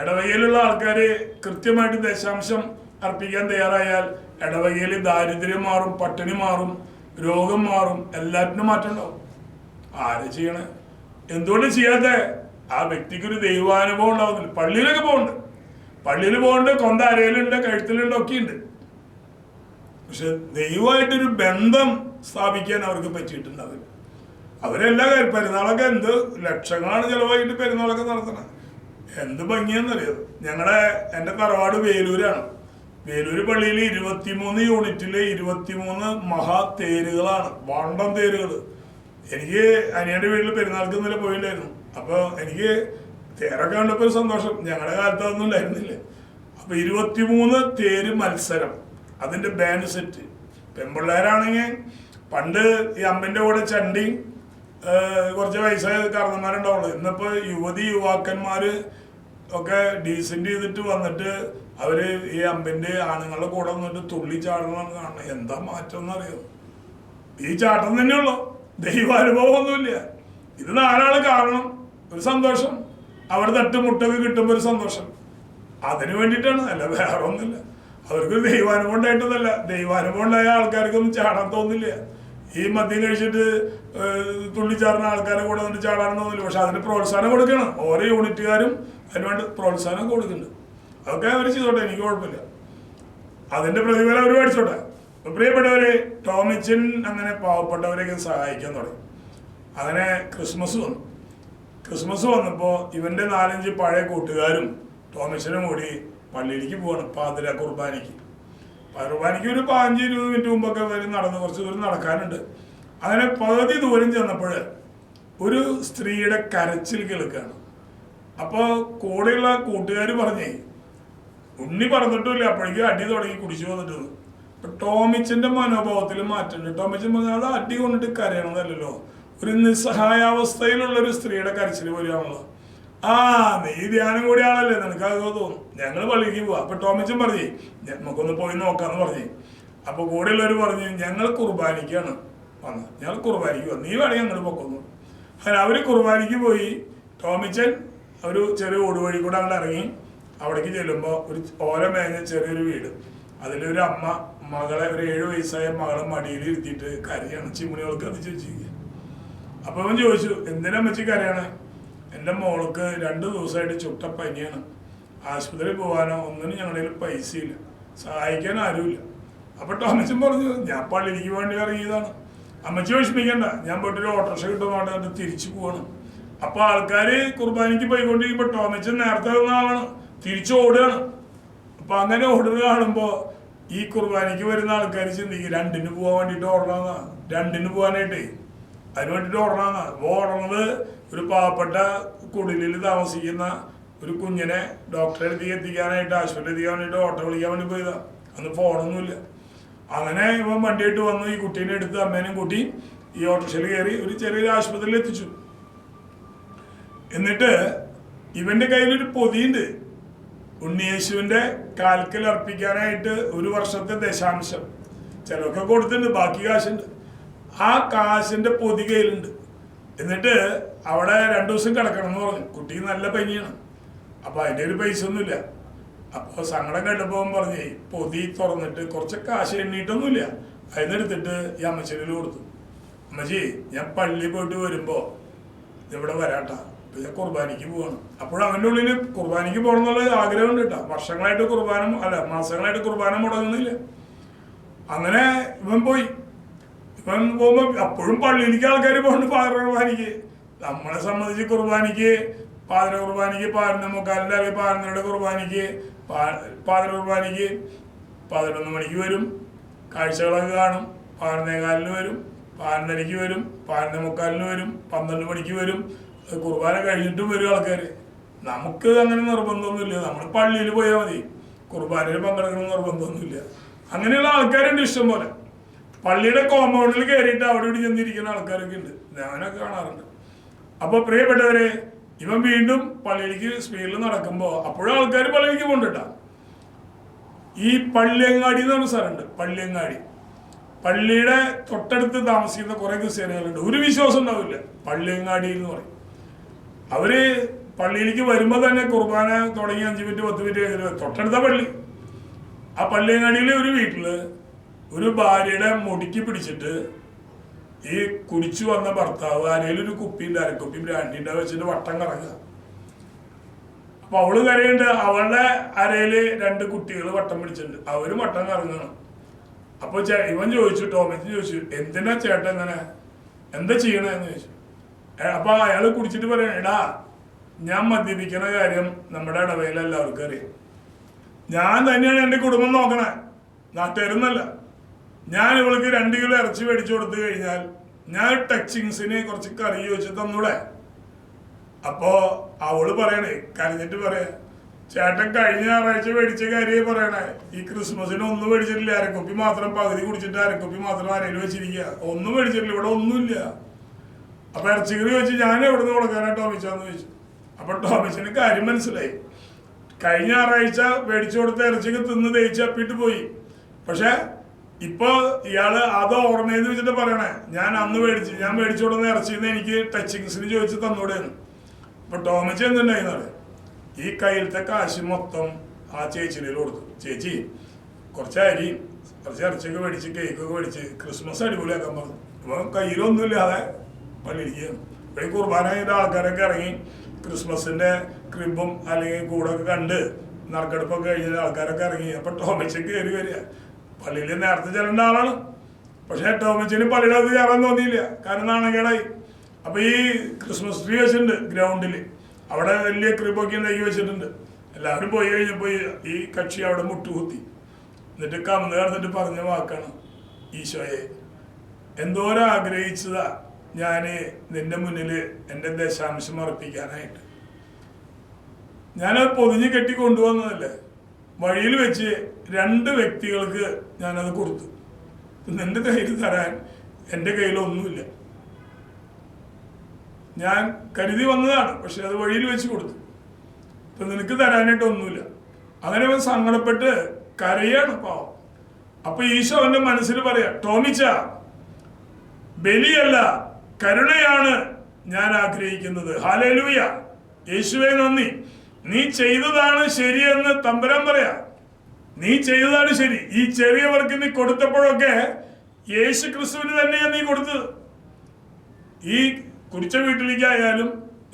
ഇടവകയിലുള്ള ആൾക്കാർ കൃത്യമായിട്ട് ദശാംശം അർപ്പിക്കാൻ തയ്യാറായാൽ ഇടവകയിൽ ദാരിദ്ര്യം മാറും പട്ടിണി മാറും രോഗം മാറും എല്ലാറ്റിനും മാറ്റം ഉണ്ടാവും. ആര് ചെയ്യണേ? എന്തുകൊണ്ട് ചെയ്യാത്ത ആ വ്യക്തിക്ക് ഒരു ദൈവാനുഭവം ഉണ്ടാവുന്നില്ല പള്ളിയിലൊക്കെ പോകുന്നുണ്ട് പള്ളിയിൽ പോകുന്നുണ്ട് കൊന്ത അരയിലുണ്ട് കഴുത്തിലുണ്ട് ഒക്കെ ഉണ്ട് പക്ഷെ ദൈവമായിട്ടൊരു ബന്ധം സ്ഥാപിക്കാൻ അവർക്ക് പറ്റിയിട്ടുണ്ടാവില്ല അവരെല്ലാ കാര്യം പെരുന്നാളൊക്കെ എന്ത് ലക്ഷങ്ങളാണ് ചിലവായിട്ട് പെരുന്നാളൊക്കെ നടത്തണം എന്ത് ഭംഗിയാന്നറിയോ ഞങ്ങളുടെ എന്റെ തറവാട് വേലൂരാണ്. വേലൂര് പള്ളിയിൽ ഇരുപത്തിമൂന്ന് യൂണിറ്റിലെ ഇരുപത്തിമൂന്ന് മഹാ തേരുകളാണ് വണ്ടം തേരുകൾ എനിക്ക് അനിയന്റെ വീട്ടിൽ പെരുന്നാൾക്ക് ഇന്നലെ പോയിണ്ടായിരുന്നു അപ്പോൾ എനിക്ക് തേരൊക്കെ കണ്ടപ്പോൾ ഒരു സന്തോഷം. ഞങ്ങളുടെ കാലത്ത് അതൊന്നും ഉണ്ടായിരുന്നില്ല. അപ്പൊ ഇരുപത്തിമൂന്ന് തേര് മത്സരം. അതിന്റെ ബാൻഡ് സെറ്റ് പെൺപിള്ളേരാണെങ്കിൽ പണ്ട് ഈ അമ്മന്റെ കൂടെ ചണ്ടി കുറച്ച് വയസ്സായ കാരണന്മാരുണ്ടാവുള്ളൂ ഇന്നിപ്പോ യുവതി യുവാക്കന്മാർ ഒക്കെ ഡീസന്റ് ചെയ്തിട്ട് വന്നിട്ട് അവർ ഈ അമ്പിന്റെ ആണുങ്ങളുടെ കൂടെ വന്നിട്ട് തുള്ളി ചാടണം കാണണം എന്താ മാറ്റം എന്നറിയോ ഈ ചാട്ടം തന്നെയുള്ളൂ. ദൈവാനുഭവം ഒന്നുമില്ല ഇത് നാലാൾ കാണണം. ഒരു സന്തോഷം. അവിടെ തട്ടുമുട്ടൊക്കെ കിട്ടുമ്പോൾ ഒരു സന്തോഷം. അതിന് വേണ്ടിയിട്ടാണ്. അല്ല വേറെ ഒന്നുമില്ല അവർക്ക് ദൈവാനുഭവം ഉണ്ടായിട്ടതല്ല ദൈവാനുഭവം ഉണ്ടായ ആൾക്കാർക്കൊന്നും ചാടാൻ തോന്നില്ല. ഈ മദ്യം കഴിച്ചിട്ട് തുള്ളിച്ചാറുന്ന ആൾക്കാരെ കൂടെ വന്നിട്ട് ചാടാൻ തോന്നില്ല. പക്ഷെ അതിന് പ്രോത്സാഹനം കൊടുക്കണം. ഓരോ യൂണിറ്റുകാരും അതിന് വേണ്ടി പ്രോത്സാഹനം കൊടുക്കുന്നുണ്ട്. അതൊക്കെ അവർ ചെയ്തോട്ടെ. എനിക്ക് കുഴപ്പമില്ല. അതിന്റെ പ്രതിഫലം അവർ മേടിച്ചോട്ടെ. പ്രിയപ്പെട്ടവരെ ടോമിച്ചൻ അങ്ങനെ പാവപ്പെട്ടവരെയൊക്കെ സഹായിക്കാൻ തുടങ്ങി. അങ്ങനെ ക്രിസ്മസ് വന്നു. ക്രിസ്മസ് വന്നപ്പോൾ ഇവന്റെ നാലഞ്ച് പഴയ കൂട്ടുകാരും ടോമിച്ചനും കൂടി പള്ളിയിലേക്ക് പോവാണ് പാതിര കുർബാനയ്ക്ക്. കുർബാനയ്ക്ക് ഒരു പതിനഞ്ച് ഇരുപത് മിനിറ്റ് മുമ്പൊക്കെ വരും നടന്ന് കുറച്ച് ദൂരം നടക്കാനുണ്ട്. അങ്ങനെ പകുതി ദൂരം ചെന്നപ്പോൾ ഒരു സ്ത്രീയുടെ കരച്ചിൽ കേൾക്കുകയാണ് അപ്പോൾ കൂടെയുള്ള കൂട്ടുകാർ പറഞ്ഞേ ഉണ്ണി പറഞ്ഞിട്ടില്ല അപ്പോഴേക്കും അടി തുടങ്ങി കുടിച്ചു വന്നിട്ടുണ്ട് അപ്പൊ ടോമിച്ചന്റെ മനോഭാവത്തിൽ മാറ്റമുണ്ട് ടോമിച്ചൻ പറഞ്ഞാൽ അത് അടി കൊണ്ടിട്ട് കരയണതല്ലോ ഒരു നിസ്സഹായാവസ്ഥയിലുള്ള ഒരു സ്ത്രീയുടെ കരച്ചിൽ പോലെയാണല്ലോ ആ നീ ധ്യാനം കൂടിയാണല്ലേ നിനക്ക് അത് തോന്നും. ഞങ്ങൾ പള്ളിക്ക് പോവാ. അപ്പൊ ടോമിച്ചൻ പറഞ്ഞേ നമുക്കൊന്ന് പോയി നോക്കാന്ന് പറഞ്ഞേ. അപ്പൊ കൂടെയുള്ളവർ പറഞ്ഞു ഞങ്ങൾ കുർബാനിക്കാണ് വന്നത്. ഞങ്ങൾ കുർബാനിക്ക് വന്നു. നീ വേണമെങ്കിൽ ഞങ്ങൾ പൊക്കുന്നു. അങ്ങനെ അവർ കുർബാനിക്ക് പോയി. ടോമിച്ചൻ ഒരു ചെറിയ ഓടുവഴി കൂടെ അങ്ങനെ ഇറങ്ങി. അവിടേക്ക് ചെല്ലുമ്പോൾ ഒരു ഓല മേഞ്ഞ ചെറിയൊരു വീട്. അതിലൊരു അമ്മ മകളെ ഒരു ഏഴു വയസ്സായ മകളെ മടിയിൽ ഇരുത്തിയിട്ട് കരയാണ്. ചിമ്മിണികൾക്ക് അത് ചോദിച്ചിരിക്കുക അപ്പൊ അവൻ ചോദിച്ചു എന്തിനാ അമ്മച്ചി കരയാണ്? എന്റെ മോൾക്ക് രണ്ട് ദിവസമായിട്ട് ചുട്ട പനിയാണ്. ആശുപത്രിയിൽ പോകാനോ ഒന്നിനും ഞങ്ങളുടെ പൈസയില്ല. സഹായിക്കാൻ ആരുമില്ല. അപ്പൊ ടോമച്ചൻ പറഞ്ഞു ഞാൻ പള്ളിക്ക് വേണ്ടി ഇറങ്ങിയതാണ്. അമ്മച്ചി വിഷമിക്കണ്ട ഞാൻ പോയിട്ടൊരു ഓട്ടോറിക്ഷ കിട്ടുന്നോണ്ട് എന്നിട്ട് തിരിച്ചു പോവാണ്. അപ്പൊ ആൾക്കാർ കുർബാനയ്ക്ക് പോയിക്കൊണ്ടിരിക്കുമ്പോൾ ടോമച്ചൻ നേരത്തെ വന്ന ആളാണ്. തിരിച്ചു ഓടുകയാണ്. അപ്പൊ അങ്ങനെ ഓടുന്നത് കാണുമ്പോ ഈ കുർബാനയ്ക്ക് വരുന്ന ആൾക്കാർ ചിന്തിക്കും രണ്ടിന് പോകാൻ വേണ്ടിയിട്ട് ഓടണമെന്നാണ് രണ്ടിന് പോകാനായിട്ടേ അതിന് വേണ്ടിയിട്ട് അപ്പൊ ഓടണത് ഒരു പാവപ്പെട്ട കുടിലിൽ താമസിക്കുന്ന ഒരു കുഞ്ഞിനെ ഡോക്ടറെ അടുത്തേക്ക് എത്തിക്കാനായിട്ട് ആശുപത്രി എത്തിക്കാൻ വേണ്ടിട്ട് ഓട്ടോ വിളിക്കാൻ വേണ്ടി പോയതാ. അന്ന് ഫോണൊന്നുമില്ല അങ്ങനെ ഇവൻ വണ്ടിയായിട്ട് വന്നു ഈ കുട്ടീനെ എടുത്ത് അമ്മേനെയും കൂട്ടി ഈ ഓട്ടോറിക്ഷയിൽ കയറി ഒരു ചെറിയൊരു ആശുപത്രിയിൽ എത്തിച്ചു. എന്നിട്ട് ഇവന്റെ കയ്യിലൊരു പൊതിയുണ്ട്. ഉണ്ണിയേശുവിന്റെ കാൽക്കൽ അർപ്പിക്കാനായിട്ട് ഒരു വർഷത്തെ ദശാംശം. ചിലർക്ക് കൊടുത്തിട്ടുണ്ട് ബാക്കി കാശുണ്ട്. ആ കാശിന്റെ പൊതി കയ്യിലുണ്ട് എന്നിട്ട് അവിടെ രണ്ടു ദിവസം കിടക്കണം എന്ന് പറഞ്ഞു. കുട്ടി നല്ല പനിയാണ്. അപ്പൊ അതിന്റെ ഒരു പൈസ ഒന്നുമില്ല അപ്പൊ സങ്കടം കണ്ടപ്പോ അവൻ പറഞ്ഞേ പൊതി തുറന്നിട്ട് കുറച്ച് കാശ് എണ്ണീട്ടൊന്നുമില്ല. അതിനെടുത്തിട്ട് ഈ അമ്മച്ചേരിയിൽ കൊടുത്തു. അമ്മച്ചി ഞാൻ പള്ളി പോയിട്ട് വരുമ്പോ ഇവിടെ വരാട്ട. ഇപ്പൊ ഞാൻ കുർബാനയ്ക്ക് പോവാണ്. അപ്പോഴും അവന്റെ ഉള്ളിൽ കുർബാനയ്ക്ക് പോകണം എന്നുള്ള ആഗ്രഹം ഉണ്ട് കേട്ടോ. വർഷങ്ങളായിട്ട് കുർബാന അല്ല മാസങ്ങളായിട്ട് കുർബാന മുടങ്ങുന്നില്ല. അങ്ങനെ ഇവൻ പോയി. പോകുമ്പോ അപ്പോഴും പള്ളിയിലേക്ക് ആൾക്കാർ പോകുന്നുണ്ട് പാതിര കുർബാനയ്ക്ക്. നമ്മളെ സംബന്ധിച്ച് കുർബാനയ്ക്ക് പാതിര കുർബാനയ്ക്ക് പാതിര നമുക്ക് അല്ലെങ്കിൽ പാതിരയുടെ കുർബാനയ്ക്ക് പാതിര കുർബാനയ്ക്ക് പതിനൊന്ന് മണിക്ക് വരും. കാഴ്ചകളൊക്കെ കാണും. പാതിരനേകാലിന് വരും. പാരനരയ്ക്ക് വരും. പാരന്റെ മുക്കാലിന് വരും. പന്ത്രണ്ട് മണിക്ക് വരും. കുർബാന കഴിഞ്ഞിട്ടും വരും ആൾക്കാര്. നമുക്ക് അങ്ങനെ നിർബന്ധമൊന്നുമില്ല. നമ്മൾ പള്ളിയിൽ പോയാൽ മതി. കുർബാനയിൽ പങ്കെടുക്കണം നിർബന്ധമൊന്നുമില്ല. അങ്ങനെയുള്ള ആൾക്കാരുണ്ട് ഇഷ്ടം പോലെ പള്ളിയുടെ കോമ്പൗണ്ടിൽ കയറിയിട്ട് അവിടെ ഇവിടെ ചെന്നിരിക്കുന്ന ആൾക്കാരൊക്കെ ഉണ്ട്. ഞാനൊക്കെ കാണാറുണ്ട്. അപ്പൊ പ്രിയപ്പെട്ടവരെ ഇവൻ വീണ്ടും പള്ളിയിലേക്ക് സ്പീഡിൽ നടക്കുമ്പോ അപ്പോഴും ആൾക്കാർ പള്ളിയിലേക്ക് കൊണ്ടിട്ടാ ഈ പള്ളിയങ്ങാടി എന്ന് പറഞ്ഞ സ്ഥലമുണ്ട്. പള്ളിയങ്ങാടി. പള്ളിയുടെ തൊട്ടടുത്ത് താമസിക്കുന്ന കുറെ ക്രിസ്ത്യാനികളുണ്ട്. ഒരു വിശ്വാസം ഉണ്ടാവില്ല. പള്ളിയങ്ങാടി എന്ന് പറയും. അവർ പള്ളിയിലേക്ക് വരുമ്പോ തന്നെ കുർബാന തുടങ്ങി അഞ്ച് മിനിറ്റ് പത്ത് മിനിറ്റ് തൊട്ടടുത്ത പള്ളി. ആ പള്ളിയങ്ങാടിയിലെ ഒരു വീട്ടിൽ ഒരു ഭാര്യയുടെ മുടിക്ക് പിടിച്ചിട്ട് ഈ കുടിച്ചു വന്ന ഭർത്താവ് അരയിലൊരു കുപ്പിയുണ്ട് അരക്കുപ്പി ബ്രാൻഡിന്റെ വെച്ചിട്ട് വട്ടം കറങ്ങുക. അപ്പൊ അവൾ കരയുണ്ട് അവളുടെ അരയിൽ രണ്ട് കുട്ടികൾ വട്ടം പിടിച്ചിട്ടുണ്ട്. അവരും വട്ടം കറങ്ങണം അപ്പൊ ഇവൻ ചോദിച്ചു ടോമസ് ചോദിച്ചു എന്തിനാ ചേട്ടൻ ഇങ്ങനെ? എന്താ ചെയ്യണെന്ന് ചോദിച്ചു. അപ്പൊ അയാൾ കുടിച്ചിട്ട് പറയണം എടാ ഞാൻ മദ്യപിക്കുന്ന കാര്യം നമ്മുടെ ഇടവയിൽ എല്ലാവർക്കും അറിയാം. ഞാൻ തന്നെയാണ് എന്റെ കുടുംബം നോക്കണേ. നാട്ടുകാരൊന്നല്ല ഞാൻ ഇവൾക്ക് രണ്ട് കിലോ ഇറച്ചി മേടിച്ചു കൊടുത്തു കഴിഞ്ഞാൽ ഞാൻ ടച്ചിങ്സിന് കുറച്ച് കറി ചോദിച്ചു തന്നൂടെ. അപ്പോ അവൾ പറയണേ കരഞ്ഞിട്ട് പറയാ ചേട്ടൻ കഴിഞ്ഞ ഞായറാഴ്ച മേടിച്ച കാര്യം പറയണേ ഈ ക്രിസ്മസിന് ഒന്നും മേടിച്ചിട്ടില്ല. അരക്കുപ്പി മാത്രം പകുതി കുടിച്ചിട്ട് അരക്കുപ്പി മാത്രം അരയിൽ വെച്ചിരിക്കുക. ഒന്നും മേടിച്ചിട്ടില്ല ഇവിടെ ഒന്നുമില്ല. അപ്പൊ ഇറച്ചിക്കറി ചോദിച്ചു ഞാൻ എവിടെ നിന്ന് കൊടുക്കാനാ ടോമിച്ചാന്ന് ചോദിച്ചു. അപ്പൊ ടോമിച്ചിന് കാര്യം മനസ്സിലായി. കഴിഞ്ഞ ഞായറാഴ്ച മേടിച്ചു കൊടുത്ത ഇറച്ചിക്ക് തിന്ന് തേച്ച് അപ്പിട്ട് പോയി. പക്ഷെ ഇപ്പൊ ഇയാൾ അത് ഓർമ്മയെന്ന് വെച്ചിട്ട് പറയണേ ഞാൻ അന്ന് മേടിച്ച് ഞാൻ മേടിച്ചോടുന്ന ഇറച്ചിന്ന് എനിക്ക് ടച്ചിങ്സിന് ചോദിച്ച് തന്നൂടെന്ന്. അപ്പൊ ടോമച്ച് എന്തുണ്ടായിരുന്നത് ഈ കയ്യിലത്തെ കാശ് മൊത്തം ആ ചേച്ചിയിൽ കൊടുത്തു. ചേച്ചി കുറച്ച് അരി കുറച്ച് ഇറച്ചിയൊക്കെ മേടിച്ച് കേക്കൊക്കെ മേടിച്ച് ക്രിസ്മസ് അടിപൊളിയാക്കാൻ പറഞ്ഞു. ഇപ്പൊ കയ്യിലൊന്നുമില്ലാതെ പള്ളിയിരിക്കുകയാണ് ഇവിടെ കുർബാന ചെയ്ത ആൾക്കാരൊക്കെ ഇറങ്ങി ക്രിസ്മസിന്റെ ക്രിബും അല്ലെങ്കിൽ കൂടൊക്കെ കണ്ട് നറുക്കെടുപ്പൊക്കെ കഴിഞ്ഞ ആൾക്കാരൊക്കെ ഇറങ്ങി. അപ്പൊ ടോമച്ച കയറി വരിക. പള്ളിയിൽ നേരത്തെ ചെല്ലേണ്ട ആളാണ്. പക്ഷെ ടോമച്ചിന് പള്ളിയുടെ അത് കയറാൻ തോന്നിയില്ല കാരണം നാണകേടായി അപ്പൊ ഈ ക്രിസ്മസ് ട്രീ വെച്ചിട്ടുണ്ട് ഗ്രൗണ്ടിൽ അവിടെ വലിയ ക്രിബൊക്കെ ഉണ്ടാക്കി വെച്ചിട്ടുണ്ട്. എല്ലാവരും പോയി കഴിഞ്ഞപ്പോൾ ഈ- കക്ഷി അവിടെ മുട്ടുകുത്തി. എന്നിട്ട് കമന്ന് കടന്നിട്ട് പറഞ്ഞ വാക്കാണ് ഈശോയെ എന്തോരം ആഗ്രഹിച്ചതാ ഞാൻ നിന്റെ മുന്നിൽ എന്റെ ദശാംശം അർപ്പിക്കാനായിട്ട്. ഞാനത് പൊതിഞ്ഞ് കെട്ടി കൊണ്ടുവന്നതല്ലേ? വഴിയിൽ വെച്ച് രണ്ട് വ്യക്തികൾക്ക് ഞാനത് കൊടുത്തു. നിന്റെ കയ്യിൽ തരാൻ എന്റെ കയ്യിലൊന്നുമില്ല ഞാൻ കരുതി വന്നതാണ് പക്ഷെ അത് വഴിയിൽ വെച്ച് കൊടുത്തു. ഇപ്പൊ നിനക്ക് തരാനായിട്ട് ഒന്നുമില്ല. അങ്ങനെ അവൻ സങ്കടപ്പെട്ട് കരയാണ് പാവം. അപ്പൊ ഈശോ അവന്റെ മനസ്സിൽ പറയാ ടോമിച്ച ബലിയല്ല കരുണയാണ് ഞാൻ ആഗ്രഹിക്കുന്നത്. ഹാലേലൂയ യേശുവേ നന്ദി. നീ ചെയ്തതാണ് ശരിയെന്ന് തമ്പുരാൻ പറയാ. നീ ചെയ്തതാണ് ശരി. ഈ ചെറിയവർക്ക് നീ കൊടുത്തപ്പോഴൊക്കെ യേശു ക്രിസ്തുവിന് തന്നെയാണ് നീ കൊടുത്തത്. ഈ കുടിച്ച വീട്ടിലേക്കായാലും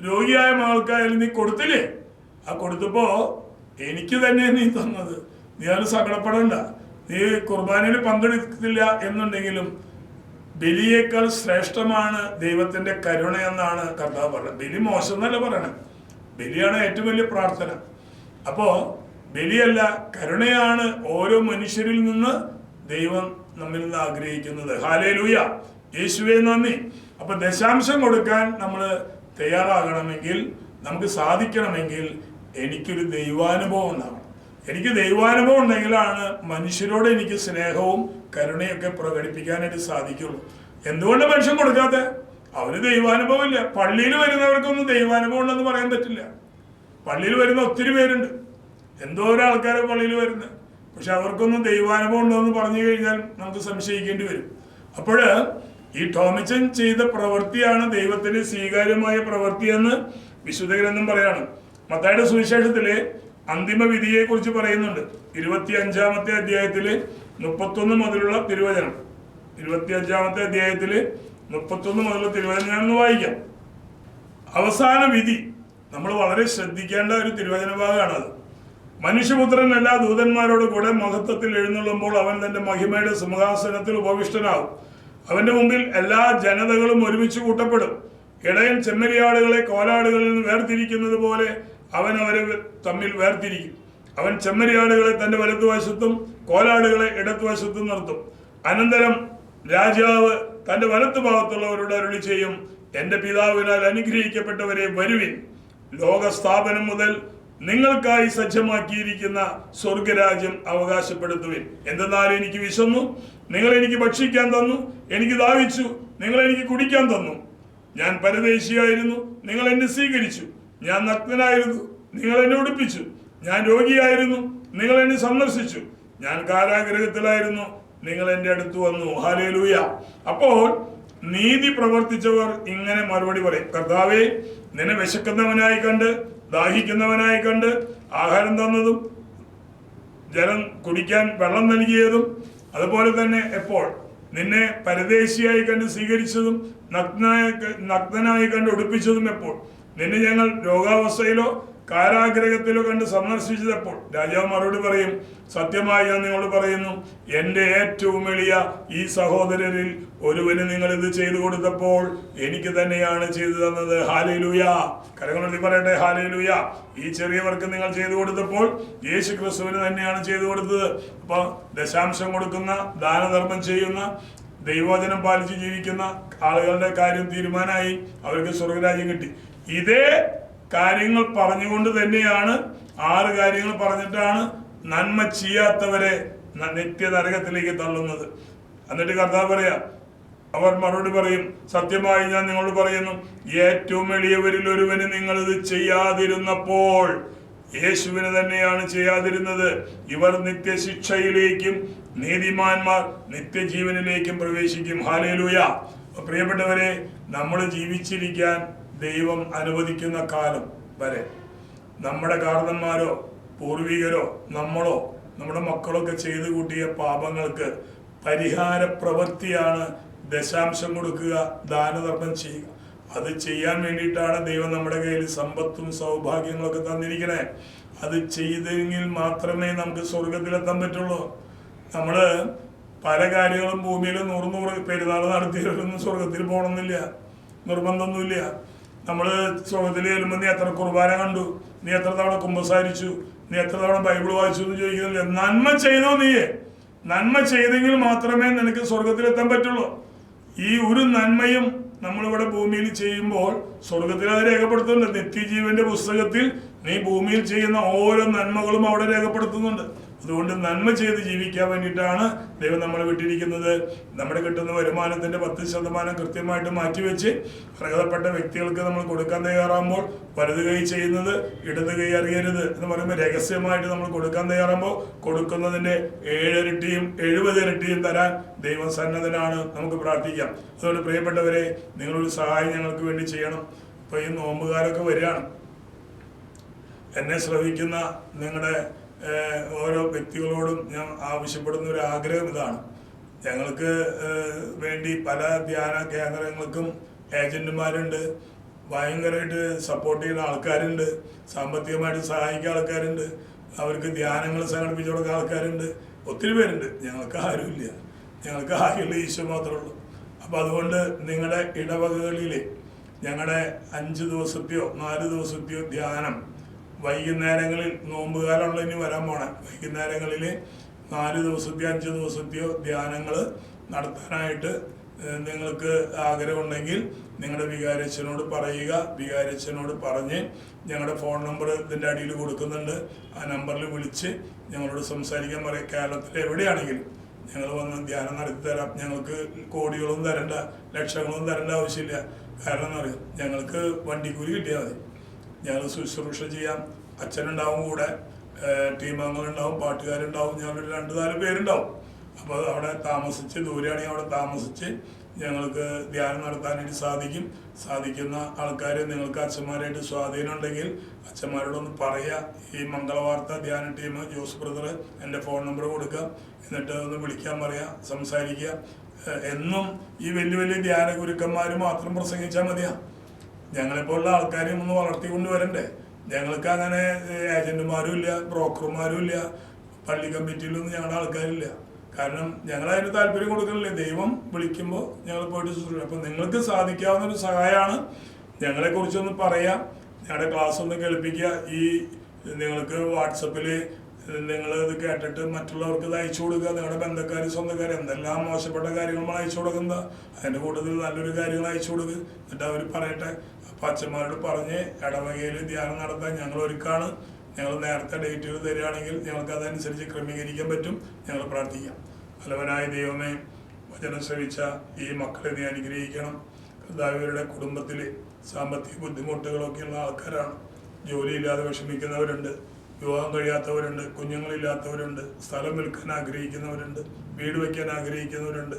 രോഗിയായ മകൾക്കായാലും നീ കൊടുത്തില്ലേ? ആ കൊടുത്തപ്പോ എനിക്ക് തന്നെ നീ തന്നത്. നീ അത് സങ്കടപ്പെടണ്ട. നീ കുർബാനയിൽ പങ്കെടുത്തില്ല എന്നുണ്ടെങ്കിലും ബലിയേക്കാൾ ശ്രേഷ്ഠമാണ് ദൈവത്തിന്റെ കരുണ എന്നാണ് കർത്താവ് പറഞ്ഞത്. ബലി മോശം എന്നല്ല പറയണത് ബലിയാണ് ഏറ്റവും വലിയ പ്രാർത്ഥന. അപ്പോ ബലിയല്ല കരുണയാണ് ഓരോ മനുഷ്യരിൽ നിന്ന് ദൈവം നമ്മിൽ നിന്ന് ആഗ്രഹിക്കുന്നത്. ഹാലേ ലൂയ യേശുവെ നന്ദി. അപ്പൊ ദശാംശം കൊടുക്കാൻ നമ്മൾ തയ്യാറാകണമെങ്കിൽ നമുക്ക് സാധിക്കണമെങ്കിൽ എനിക്കൊരു ദൈവാനുഭവം ഉണ്ടാവണം. എനിക്ക് ദൈവാനുഭവം ഉണ്ടെങ്കിലാണ് മനുഷ്യരോട് എനിക്ക് സ്നേഹവും കരുണയൊക്കെ പ്രകടിപ്പിക്കാനായിട്ട് സാധിക്കുള്ളൂ. എന്തുകൊണ്ട് മനുഷ്യൻ കൊടുക്കാത്ത? അവന് ദൈവാനുഭവം ഇല്ല പള്ളിയിൽ വരുന്നവർക്കൊന്നും ദൈവാനുഭവം ഉണ്ടെന്ന് പറയാൻ പറ്റില്ല. പള്ളിയിൽ വരുന്ന ഒത്തിരി പേരുണ്ട്. എന്തോരം ആൾക്കാരെ പള്ളിയിൽ വരുന്നത് പക്ഷെ അവർക്കൊന്നും ദൈവാനുഭവം ഉണ്ടെന്ന് പറഞ്ഞു കഴിഞ്ഞാൽ നമുക്ക് സംശയിക്കേണ്ടി വരും. അപ്പോൾ ഈ ടോമിച്ചൻ ചെയ്ത പ്രവൃത്തിയാണ് ദൈവത്തിന് സ്വീകാര്യമായ പ്രവൃത്തിയെന്ന് വിശുദ്ധ ഗ്രന്ഥം പറയാണ്. മത്തായുടെ സുവിശേഷത്തിലെ അന്തിമ വിധിയെ കുറിച്ച് പറയുന്നുണ്ട്. ഇരുപത്തി അഞ്ചാമത്തെ അധ്യായത്തിൽ മുപ്പത്തൊന്ന് മുതലുള്ള തിരുവചനം. ഇരുപത്തി അഞ്ചാമത്തെ അധ്യായത്തിൽ മുപ്പത്തൊന്ന് മുതൽ തിരുവചനം വായിക്കാം. അവസാന വിധി. നമ്മൾ വളരെ ശ്രദ്ധിക്കേണ്ട ഒരു തിരുവചന ഭാഗമാണത് മനുഷ്യപുത്രൻ എല്ലാ ദൂതന്മാരോട് കൂടെ മഹത്വത്തിൽ എഴുന്നള്ളുമ്പോൾ അവൻ തന്റെ മഹിമയുടെ സിംഹാസനത്തിൽ ഉപവിഷ്ടനാകും. അവന്റെ മുമ്പിൽ എല്ലാ ജനതകളും ഒരുമിച്ച് കൂട്ടപ്പെടും. ഇടയൻ ചെമ്മരിയാടുകളെ കോലാടുകളിൽ നിന്ന് വേർതിരിക്കുന്നത് പോലെ അവൻ അവരെ തമ്മിൽ വേർതിരിക്കും. അവൻ ചെമ്മരിയാടുകളെ തന്റെ വലത്തുവശത്തും കോലാടുകളെ ഇടത്തുവശത്തും നിർത്തും. അനന്തരം രാജാവ് തന്റെ വലത്തു ഭാഗത്തുള്ളവരോട് അരുളി ചെയ്യും എന്റെ പിതാവിനാൽ അനുഗ്രഹിക്കപ്പെട്ടവരെ വരുവിൻ. ലോകസ്ഥാപനം മുതൽ നിങ്ങൾക്കായി സജ്ജമാക്കിയിരിക്കുന്ന സ്വർഗരാജ്യം അവകാശപ്പെടുത്തുവിൻ. എന്തെന്നാൽ എനിക്ക് വിശന്നു നിങ്ങൾ എനിക്ക് ഭക്ഷിക്കാൻ തന്നു എനിക്ക് ദാഹിച്ചു നിങ്ങൾ എനിക്ക് കുടിക്കാൻ തന്നു. ഞാൻ പരദേശിയായിരുന്നു നിങ്ങൾ എന്നെ സ്വീകരിച്ചു. ഞാൻ നഗ്നനായിരുന്നു നിങ്ങൾ എന്നെ ഉടുപ്പിച്ചു. ഞാൻ രോഗിയായിരുന്നു നിങ്ങൾ എന്നെ സന്ദർശിച്ചു. ഞാൻ കാരാഗ്രഹത്തിലായിരുന്നു നിങ്ങൾ എന്റെ അടുത്ത് വന്നു. ഹാലേലൂയ അപ്പോൾ നീതി പ്രവർത്തിച്ചവർ ഇങ്ങനെ മറുപടി പറയും. കർത്താവെ നിന്നെ വിശക്കുന്നവനായി കണ്ട് ദാഹിക്കുന്നവനായി കണ്ട് ആഹാരം തന്നതും ജലം കുടിക്കാൻ വെള്ളം നൽകിയതും അതുപോലെ തന്നെ എപ്പോൾ നിന്നെ പരദേശിയായി കണ്ട് സ്വീകരിച്ചതും നഗ്നായ നഗ്നനായി കണ്ട് ഉടുപ്പിച്ചതും എപ്പോൾ? നിന്നെ ഞങ്ങൾ രോഗാവസ്ഥയിലോ കാരാഗ്രഹത്തിലോ കണ്ട് സന്ദർശിച്ചപ്പോൾ രാജാവ് മറുപടി പറയും സത്യമായി ഞാൻ നിങ്ങളോട് പറയുന്നു എന്റെ ഏറ്റവും എളിയ ഈ സഹോദരരിൽ ഒരുവന് നിങ്ങൾ ഇത് ചെയ്തു കൊടുത്തപ്പോൾ എനിക്ക് തന്നെയാണ് ചെയ്തു തന്നത്. ഹാലേലൂയ. കരങ്ങളെടുത്ത് പറയട്ടെ ഹാലേലൂയ. ഈ ചെറിയവർക്ക് നിങ്ങൾ ചെയ്തു കൊടുത്തപ്പോൾ യേശു ക്രിസ്തുവിന് തന്നെയാണ് ചെയ്തു കൊടുത്തത്. അപ്പൊ ദശാംശം കൊടുക്കുന്ന ദാനധർമ്മം ചെയ്യുന്ന ദൈവവചനം പാലിച്ച് ജീവിക്കുന്ന ആളുകളുടെ കാര്യം തീരുമാനമായി അവർക്ക് സ്വർഗരാജ്യം കിട്ടി. ഇതേ കാര്യങ്ങൾ പറഞ്ഞുകൊണ്ട് തന്നെയാണ് ആറ് കാര്യങ്ങൾ പറഞ്ഞിട്ടാണ് നന്മ ചെയ്യാത്തവരെ നിത്യ നരകത്തിലേക്ക് തള്ളുന്നത്. എന്നിട്ട് കർത്താവ് പറയാ അവർ മറുപടി പറയും സത്യമായി ഞാൻ നിങ്ങളോട് പറയുന്നു ഏറ്റവും എളിയവരിൽ ഒരുവന് നിങ്ങൾ ഇത് ചെയ്യാതിരുന്നപ്പോൾ യേശുവിന് തന്നെയാണ് ചെയ്യാതിരുന്നത്. ഇവർ നിത്യശിക്ഷയിലേക്കും നീതിമാന്മാർ നിത്യജീവനിലേക്കും പ്രവേശിക്കും. ഹാലേലൂയ. പ്രിയപ്പെട്ടവരെ നമ്മൾ ജീവിച്ചിരിക്കാൻ ദൈവം അനുവദിക്കുന്ന കാലം വരെ. നമ്മുടെ കാരണന്മാരോ പൂർവികരോ നമ്മളോ നമ്മുടെ മക്കളൊക്കെ ചെയ്തു കൂട്ടിയ പാപങ്ങൾക്ക് പരിഹാര പ്രവൃത്തിയാണ് ദശാംശം കൊടുക്കുക ദാനധർമ്മം ചെയ്യുക. അത് ചെയ്യാൻ വേണ്ടിയിട്ടാണ് ദൈവം നമ്മുടെ കയ്യിൽ സമ്പത്തും സൗഭാഗ്യങ്ങളൊക്കെ തന്നിരിക്കണേ. അത് ചെയ്തെങ്കിൽ മാത്രമേ നമുക്ക് സ്വർഗത്തിലെത്താൻ പറ്റുള്ളൂ. നമ്മൾ പല കാര്യങ്ങളും ഭൂമിയിൽ നൂറ് നൂറ് പെരുന്നാൾ നടത്തിയവരൊന്നും സ്വർഗത്തിൽ പോകണമെന്നില്ല. നിർബന്ധമൊന്നുമില്ല. നമ്മൾ ചോദ്യത്തിൽ ചെല്ലുമ്പോൾ നീ എത്ര കുർബാന കണ്ടു. നീ എത്ര തവണ കുമ്പസാരിച്ചു. നീ എത്ര തവണ ബൈബിൾ വായിച്ചു എന്ന് ചോദിക്കുന്നില്ല. നന്മ ചെയ്തോ നീയെ? നന്മ ചെയ്തെങ്കിൽ മാത്രമേ നിനക്ക് സ്വർഗത്തിലെത്താൻ പറ്റുള്ളൂ. ഈ ഒരു നന്മയും നമ്മളിവിടെ ഭൂമിയിൽ ചെയ്യുമ്പോൾ സ്വർഗത്തിൽ അത് രേഖപ്പെടുത്തുന്നുണ്ട്. നിത്യജീവന്റെ പുസ്തകത്തിൽ നീ ഭൂമിയിൽ ചെയ്യുന്ന ഓരോ നന്മകളും അവിടെ രേഖപ്പെടുത്തുന്നുണ്ട്. അതുകൊണ്ട് നന്മ ചെയ്ത് ജീവിക്കാൻ വേണ്ടിയിട്ടാണ് ദൈവം നമ്മളെ വിട്ടിരിക്കുന്നത്. നമ്മുടെ കിട്ടുന്ന വരുമാനത്തിന്റെ പത്ത് ശതമാനം കൃത്യമായിട്ട് മാറ്റിവെച്ച് അർഹതപ്പെട്ട വ്യക്തികൾക്ക് നമ്മൾ കൊടുക്കാൻ തയ്യാറാകുമ്പോൾ വലത് കൈ ചെയ്യുന്നത് ഇടത് കൈ അറിയരുത് എന്ന് പറയുമ്പോൾ രഹസ്യമായിട്ട് നമ്മൾ കൊടുക്കാൻ തയ്യാറാകുമ്പോൾ കൊടുക്കുന്നതിന്റെ ഏഴിരട്ടിയും എഴുപത് ഇരട്ടിയും തരാൻ ദൈവം സന്നദ്ധനാണ്. നമുക്ക് പ്രാർത്ഥിക്കാം. അതുകൊണ്ട് പ്രിയപ്പെട്ടവരെ നിങ്ങളൊരു സഹായം ഞങ്ങൾക്ക് വേണ്ടി ചെയ്യണം. ഇപ്പൊ ഈ നോമ്പുകാരൊക്കെ വരികയാണ്. എന്നെ ശ്രവിക്കുന്ന നിങ്ങളുടെ ഓരോ വ്യക്തികളോടും ഞാൻ ആവശ്യപ്പെടുന്ന ഒരു ആഗ്രഹം ഇതാണ്. ഞങ്ങൾക്ക് വേണ്ടി പല ധ്യാന കേന്ദ്രങ്ങൾക്കും ഏജന്റുമാരുണ്ട്. ഭയങ്കരമായിട്ട് സപ്പോർട്ട് ചെയ്യുന്ന ആൾക്കാരുണ്ട്. സാമ്പത്തികമായിട്ട് സഹായിക്കുന്ന ആൾക്കാരുണ്ട്. അവർക്ക് ധ്യാനങ്ങൾ സംഘടിപ്പിച്ചു കൊടുക്കുന്ന ആൾക്കാരുണ്ട്. ഒത്തിരി പേരുണ്ട്. ഞങ്ങൾക്ക് ആരുമില്ല. ഞങ്ങൾക്ക് ആകെയുള്ള ഈശോ മാത്രമേ ഉള്ളൂ. അപ്പം അതുകൊണ്ട് നിങ്ങളുടെ ഇടവകകളിൽ ഞങ്ങളുടെ അഞ്ച് ദിവസത്തെയോ നാല് ദിവസത്തെയോ ധ്യാനം വൈകുന്നേരങ്ങളിൽ നോമ്പുകാലമുള്ള ഇനി വരാൻ പോണേ. വൈകുന്നേരങ്ങളിൽ നാല് ദിവസത്തെയോ അഞ്ച് ദിവസത്തെയോ ധ്യാനങ്ങൾ നടത്താനായിട്ട് നിങ്ങൾക്ക് ആഗ്രഹമുണ്ടെങ്കിൽ നിങ്ങളുടെ വികാരച്ചനോട് പറയുക. വികാരച്ചനോട് പറഞ്ഞ് ഞങ്ങളുടെ ഫോൺ നമ്പർ ഇതിന്റെ അടിയിൽ കൊടുക്കുന്നുണ്ട്. ആ നമ്പറിൽ വിളിച്ച് ഞങ്ങളോട് സംസാരിക്കാൻ പറയും. കേരളത്തിൽ എവിടെയാണെങ്കിലും ഞങ്ങൾ വന്ന് ധ്യാനം നടത്തി തരാം. ഞങ്ങൾക്ക് കോടികളൊന്നും തരണ്ട ലക്ഷങ്ങളൊന്നും തരേണ്ട ആവശ്യമില്ല. കാരണം എന്ന് പറയുക? ഞങ്ങൾക്ക് വണ്ടിക്കൂലി കിട്ടിയാൽ മതി. ഞങ്ങൾ ശുശ്രൂഷ ചെയ്യാം. അച്ഛനുണ്ടാവും കൂടെ. ടീം അംഗങ്ങളുണ്ടാവും പാട്ടുകാരുണ്ടാവും. ഒരു രണ്ട് നാല് പേരുണ്ടാവും. അപ്പോൾ അവിടെ താമസിച്ച് ദൂരെയാണെങ്കിൽ അവിടെ താമസിച്ച് ഞങ്ങൾക്ക് ധ്യാനം നടത്താനായിട്ട് സാധിക്കും. സാധിക്കുന്ന ആൾക്കാർ നിങ്ങൾക്ക് അച്ഛന്മാരായിട്ട് സ്വാധീനം ഉണ്ടെങ്കിൽ അച്ഛന്മാരോടൊന്ന് പറയുക. ഈ മംഗളവാർത്ത ധ്യാന ടീം ജോസ് ബ്രദർ എന്റെ ഫോൺ നമ്പർ കൊടുക്കുക. എന്നിട്ട് ഒന്ന് വിളിക്കാൻ പറയുക സംസാരിക്കുക. എന്നും ഈ വലിയ വലിയ ധ്യാന ഗുരുക്കന്മാർ മാത്രം പ്രസംഗിച്ചാൽ മതിയാ. ഞങ്ങളെപ്പോലുള്ള ആൾക്കാരെ ഒന്ന് വളർത്തിക്കൊണ്ട് വരണ്ടേ ഞങ്ങൾക്ക് അങ്ങനെ ഏജന്റുമാരും ഇല്ല ബ്രോക്കർമാരും ഇല്ല പള്ളി കമ്മിറ്റിയിലൊന്നും ഞങ്ങളുടെ ആൾക്കാരില്ല. കാരണം ഞങ്ങൾ അതിന് താല്പര്യം കൊടുക്കണില്ലേ? ദൈവം വിളിക്കുമ്പോൾ ഞങ്ങൾ പോയിട്ട് ശുശ്രൂഷ അപ്പം നിങ്ങൾക്ക് സാധിക്കാവുന്ന ഒരു സഹായമാണ് ഞങ്ങളെ കുറിച്ചൊന്ന് പറയാം. ഞങ്ങളുടെ ക്ലാസ് ഒന്ന് കേൾപ്പിക്കുക ഈ നിങ്ങൾക്ക് വാട്സപ്പിൽ നിങ്ങൾ ഇത് കേട്ടിട്ട് മറ്റുള്ളവർക്ക് ഇത് അയച്ചു കൊടുക്കുക നിങ്ങളുടെ ബന്ധക്കാർ സ്വന്തക്കാർ എന്തെല്ലാം മോശപ്പെട്ട കാര്യങ്ങൾ നമ്മൾ അയച്ചു കൊടുക്കുന്നത്. അതിന്റെ കൂട്ടത്തിൽ നല്ലൊരു കാര്യങ്ങൾ അയച്ചു കൊടുക്കുക എന്നിട്ട് അവർ പറയട്ടെ. അപ്പം അച്ഛന്മാരോട് പറഞ്ഞ് ഇടവകയിൽ ധ്യാനം നടത്താൻ ഞങ്ങൾ ഒരുക്കാണ്. ഞങ്ങൾ നേരത്തെ ഡേറ്റുകൾ തരികയാണെങ്കിൽ ഞങ്ങൾക്ക് അതനുസരിച്ച് ക്രമീകരിക്കാൻ പറ്റും. ഞങ്ങൾ പ്രാർത്ഥിക്കാം. ഫലവനായ ദൈവമേ വചനം ശ്രമിച്ച ഈ മക്കളെ നീ അനുഗ്രഹിക്കണം. കർത്താവിവരുടെ കുടുംബത്തിൽ സാമ്പത്തിക ബുദ്ധിമുട്ടുകളൊക്കെയുള്ള ആൾക്കാരാണ്. ജോലിയില്ലാതെ വിഷമിക്കുന്നവരുണ്ട്. വിവാഹം കഴിയാത്തവരുണ്ട് കുഞ്ഞുങ്ങളില്ലാത്തവരുണ്ട് സ്ഥലം വിൽക്കാൻ ആഗ്രഹിക്കുന്നവരുണ്ട് വീട് വയ്ക്കാൻ ആഗ്രഹിക്കുന്നവരുണ്ട്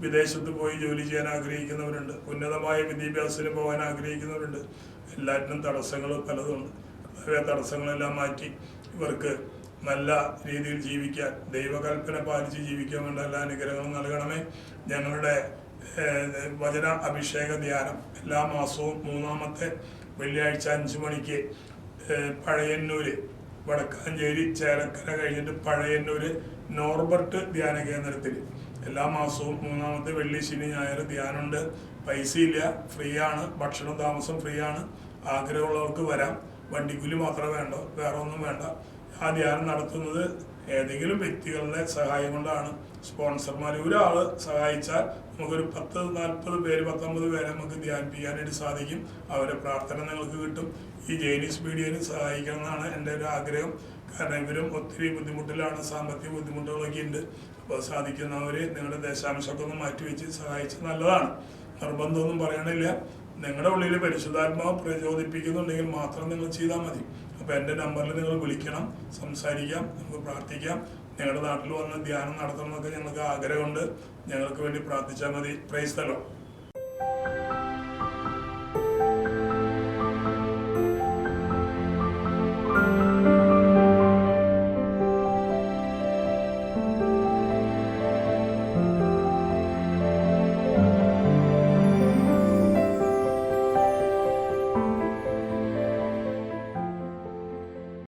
വിദേശത്ത് പോയി ജോലി ചെയ്യാൻ ആഗ്രഹിക്കുന്നവരുണ്ട് ഉന്നതമായ വിദ്യാഭ്യാസത്തിന് പോകാൻ ആഗ്രഹിക്കുന്നവരുണ്ട്. എല്ലാറ്റിനും തടസ്സങ്ങൾ പലതുണ്ട്. അവയെ തടസ്സങ്ങളെല്ലാം മാറ്റി ഇവർക്ക് നല്ല രീതിയിൽ ജീവിക്കാൻ ദൈവകൽപ്പന പാലിച്ച് ജീവിക്കാൻ വേണ്ട എല്ലാ അനുഗ്രഹങ്ങളും നൽകണമേ. ഞങ്ങളുടെ വചന അഭിഷേക ധ്യാനം എല്ലാ മാസവും മൂന്നാമത്തെ വെള്ളിയാഴ്ച അഞ്ച് മണിക്ക് പഴയന്നൂര് വടക്കാഞ്ചേരി ചേലക്കര കഴിഞ്ഞിട്ട് പഴയന്നൂര് നോർബർട്ട് ധ്യാന കേന്ദ്രത്തിൽ എല്ലാ മാസവും മൂന്നാമത്തെ വെള്ളി ശനി ഞായർ ധ്യാനമുണ്ട്. പൈസയില്ല ഫ്രീ ആണ് ഭക്ഷണം താമസം ഫ്രീ ആണ് ആഗ്രഹമുള്ളവർക്ക് വരാം. വണ്ടിക്കൂലി മാത്രമേ വേണ്ട വേറെ ഒന്നും വേണ്ട. ആ ധ്യാനം നടത്തുന്നത് ഏതെങ്കിലും വ്യക്തികളുടെ സഹായം കൊണ്ടാണ് സ്പോൺസർമാർ. ഒരാൾ സഹായിച്ചാൽ നമുക്കൊരു പത്ത് നാൽപ്പത് പേര് പത്തൊമ്പത് പേരെ നമുക്ക് ധ്യാനിപ്പിക്കാനായിട്ട് സാധിക്കും. അവരെ പ്രാർത്ഥന നിങ്ങൾക്ക് കിട്ടും. ഈ ജൈനീസ് മീഡിയന് സഹായിക്കണം എന്നാണ് എന്റെ ഒരു ആഗ്രഹം. കാരണം ഇവരും ഒത്തിരി ബുദ്ധിമുട്ടിലാണ് സാമ്പത്തിക ബുദ്ധിമുട്ടുകളൊക്കെ ഉണ്ട്. അപ്പോൾ സാധിക്കുന്നവർ നിങ്ങളുടെ ദേശാംശമൊക്കെ ഒന്ന് മാറ്റിവെച്ച് സഹായിച്ചത് നല്ലതാണ്. നിർബന്ധമൊന്നും പറയണില്ല. നിങ്ങളുടെ ഉള്ളിൽ പരിശുദ്ധാത്മാവ് പ്രചോദിപ്പിക്കുന്നുണ്ടെങ്കിൽ മാത്രം നിങ്ങൾ ചെയ്താൽ മതി. അപ്പോൾ എന്റെ നമ്പറിൽ നിങ്ങൾ വിളിക്കണം സംസാരിക്കാം നമുക്ക് പ്രാർത്ഥിക്കാം. ഞങ്ങളുടെ നാട്ടിൽ വന്ന് ധ്യാനം നടത്തണം എന്നൊക്കെ ഞങ്ങൾക്ക് ആഗ്രഹമുണ്ട്. ഞങ്ങൾക്ക് വേണ്ടി പ്രാർത്ഥിച്ചാൽ മതി. പ്രൈസ് തലോ